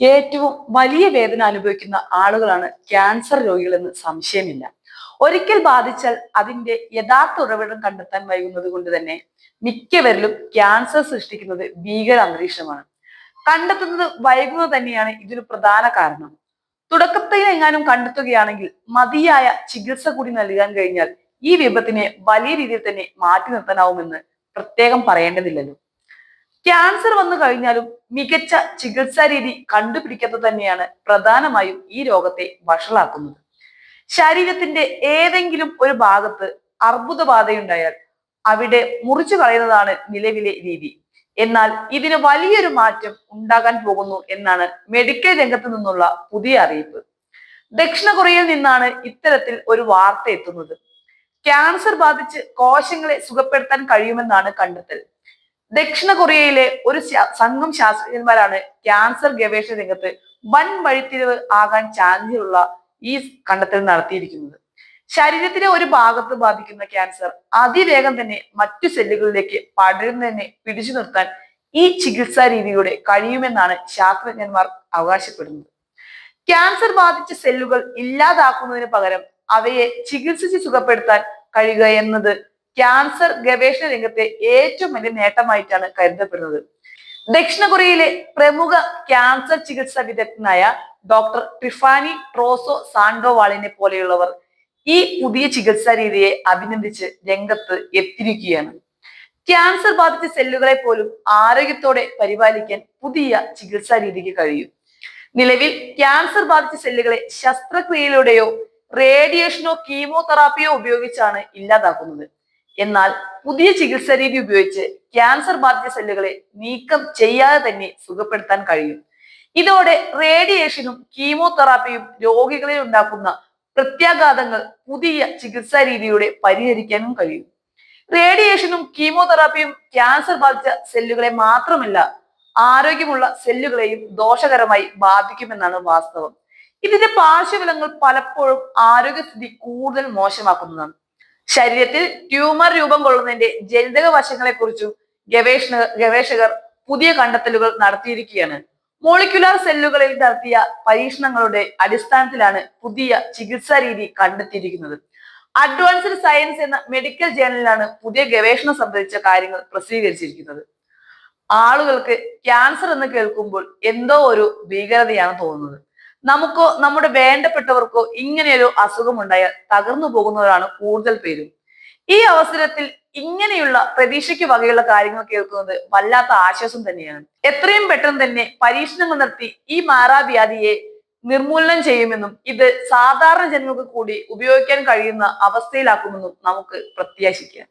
ഏറ്റവും വലിയ വേദന അനുഭവിക്കുന്ന ആളുകളാണ് ക്യാൻസർ രോഗികളെന്ന് സംശയമില്ല. ഒരിക്കൽ ബാധിച്ചാൽ അതിന്റെ യഥാർത്ഥ ഉറവിടം കണ്ടെത്താൻ വൈകുന്നത് കൊണ്ട് തന്നെ മിക്കവരിലും ക്യാൻസർ സൃഷ്ടിക്കുന്നത് ഭീകര അന്തരീക്ഷമാണ്. കണ്ടെത്തുന്നത് വൈകുന്നത് തന്നെയാണ് ഇതിന് പ്രധാന കാരണം. തുടക്കത്തിൽ എങ്ങാനും കണ്ടെത്തുകയാണെങ്കിൽ മതിയായ ചികിത്സ കൂടി നൽകാൻ കഴിഞ്ഞാൽ ഈ വിപത്തിനെ വലിയ രീതിയിൽ തന്നെ മാറ്റി നിർത്താനാവുമെന്ന് പ്രത്യേകം പറയേണ്ടതില്ലല്ലോ. ക്യാൻസർ വന്നു കഴിഞ്ഞാലും മികച്ച ചികിത്സാ രീതി കണ്ടുപിടിക്കാത്തത് തന്നെയാണ് പ്രധാനമായും ഈ രോഗത്തെ വഷളാക്കുന്നത്. ശരീരത്തിന്റെ ഏതെങ്കിലും ഒരു ഭാഗത്ത് അർബുദബാധയുണ്ടായാൽ അവിടെ മുറിച്ചു കളയുന്നതാണ് നിലവിലെ രീതി. എന്നാൽ ഇതിന് വലിയൊരു മാറ്റം ഉണ്ടാകാൻ പോകുന്നു എന്നാണ് മെഡിക്കൽ രംഗത്ത് നിന്നുള്ള പുതിയ അറിയിപ്പ്. ദക്ഷിണ കൊറിയയിൽ നിന്നാണ് ഇത്തരത്തിൽ ഒരു വാർത്ത എത്തുന്നത്. ക്യാൻസർ ബാധിച്ച് കോശങ്ങളെ സുഖപ്പെടുത്താൻ കഴിയുമെന്നാണ് കണ്ടെത്തൽ. ദക്ഷിണ കൊറിയയിലെ ഒരു സംഘം ശാസ്ത്രജ്ഞന്മാരാണ് ക്യാൻസർ ഗവേഷണ രംഗത്ത് വൻ വഴിത്തിരിവ് ആകാൻ ചാൻസുള്ള ഈ കണ്ടെത്തൽ നടത്തിയിരിക്കുന്നത്. ശരീരത്തിലെ ഒരു ഭാഗത്ത് ബാധിക്കുന്ന ക്യാൻസർ അതിവേഗം തന്നെ മറ്റു സെല്ലുകളിലേക്ക് പടരുന്നതിനെ പിടിച്ചു നിർത്താൻ ഈ ചികിത്സാ രീതിയുടെ കഴിയുമെന്നാണ് ശാസ്ത്രജ്ഞന്മാർ അവകാശപ്പെടുന്നത്. ക്യാൻസർ ബാധിച്ച സെല്ലുകൾ ഇല്ലാതാക്കുന്നതിന് പകരം അവയെ ചികിത്സിച്ച് സുഖപ്പെടുത്താൻ കഴിയുക എന്നത് ക്യാൻസർ ഗവേഷണ രംഗത്തെ ഏറ്റവും വലിയ നേട്ടമായിട്ടാണ് കരുതപ്പെടുന്നത്. ദക്ഷിണ കൊറിയയിലെ പ്രമുഖ ക്യാൻസർ ചികിത്സാ വിദഗ്ധനായ ഡോക്ടർ ട്രിഫാനി ട്രോസോ സാൻഡോവാളിനെ പോലെയുള്ളവർ ഈ പുതിയ ചികിത്സാ രീതിയെ അഭിനന്ദിച്ച് രംഗത്ത് എത്തിയിരിക്കുകയാണ്. ക്യാൻസർ ബാധിച്ച സെല്ലുകളെ പോലും ആരോഗ്യത്തോടെ പരിപാലിക്കാൻ പുതിയ ചികിത്സാ രീതിക്ക് കഴിയും. നിലവിൽ ക്യാൻസർ ബാധിച്ച സെല്ലുകളെ ശസ്ത്രക്രിയയിലൂടെയോ റേഡിയേഷനോ കീമോതെറാപ്പിയോ ഉപയോഗിച്ചാണ് ഇല്ലാതാക്കുന്നത്. എന്നാൽ പുതിയ ചികിത്സാ രീതി ഉപയോഗിച്ച് ക്യാൻസർ ബാധിത സെല്ലുകളെ നീക്കം ചെയ്യാതെ തന്നെ സുഖപ്പെടുത്താൻ കഴിയും. ഇതോടെ റേഡിയേഷനും കീമോതെറാപ്പിയും രോഗികളിൽ ഉണ്ടാക്കുന്ന പ്രത്യാഘാതങ്ങൾ പുതിയ ചികിത്സാ രീതിയുടെ പരിഹരിക്കാനും കഴിയും. റേഡിയേഷനും കീമോതെറാപ്പിയും ക്യാൻസർ ബാധിച്ച സെല്ലുകളെ മാത്രമല്ല ആരോഗ്യമുള്ള സെല്ലുകളെയും ദോഷകരമായി ബാധിക്കുമെന്നാണ് വാസ്തവം. ഇതിന്റെ പാർശ്വഫലങ്ങൾ പലപ്പോഴും ആരോഗ്യസ്ഥിതി കൂടുതൽ മോശമാക്കുന്നതാണ്. ശരീരത്തിൽ ട്യൂമർ രൂപം കൊള്ളുന്നതിന്റെ ജനിതക വശങ്ങളെ കുറിച്ചും ഗവേഷണ ഗവേഷകർ പുതിയ കണ്ടെത്തലുകൾ നടത്തിയിരിക്കുകയാണ്. മോളിക്കുലാർ സെല്ലുകളിൽ നടത്തിയ പരീക്ഷണങ്ങളുടെ അടിസ്ഥാനത്തിലാണ് പുതിയ ചികിത്സാ രീതി കണ്ടെത്തിയിരിക്കുന്നത്. അഡ്വാൻസ്ഡ് സയൻസ് എന്ന മെഡിക്കൽ ജേണലിലാണ് പുതിയ ഗവേഷണം സംബന്ധിച്ച കാര്യങ്ങൾ പ്രസിദ്ധീകരിച്ചിരിക്കുന്നത്. ആളുകൾക്ക് ക്യാൻസർ എന്ന് കേൾക്കുമ്പോൾ എന്തോ ഒരു ഭീകരതയാണ് തോന്നുന്നത്. നമുക്കോ നമ്മുടെ വേണ്ടപ്പെട്ടവർക്കോ ഇങ്ങനെയൊരു അസുഖമുണ്ടായാൽ തകർന്നു പോകുന്നവരാണ് കൂടുതൽ പേരും. ഈ അവസരത്തിൽ ഇങ്ങനെയുള്ള പ്രതീക്ഷയ്ക്ക് വകയുള്ള കാര്യങ്ങൾ കേൾക്കുന്നത് വല്ലാത്ത ആശ്വാസം തന്നെയാണ്. എത്രയും പെട്ടെന്ന് തന്നെ പരീക്ഷണങ്ങൾ നടത്തി ഈ മാറാവ്യാധിയെ നിർമൂലനം ചെയ്യുമെന്നും ഇത് സാധാരണ ജനങ്ങൾക്ക് കൂടി ഉപയോഗിക്കാൻ കഴിയുന്ന അവസ്ഥയിലാക്കുമെന്നും നമുക്ക് പ്രത്യാശിക്കാം.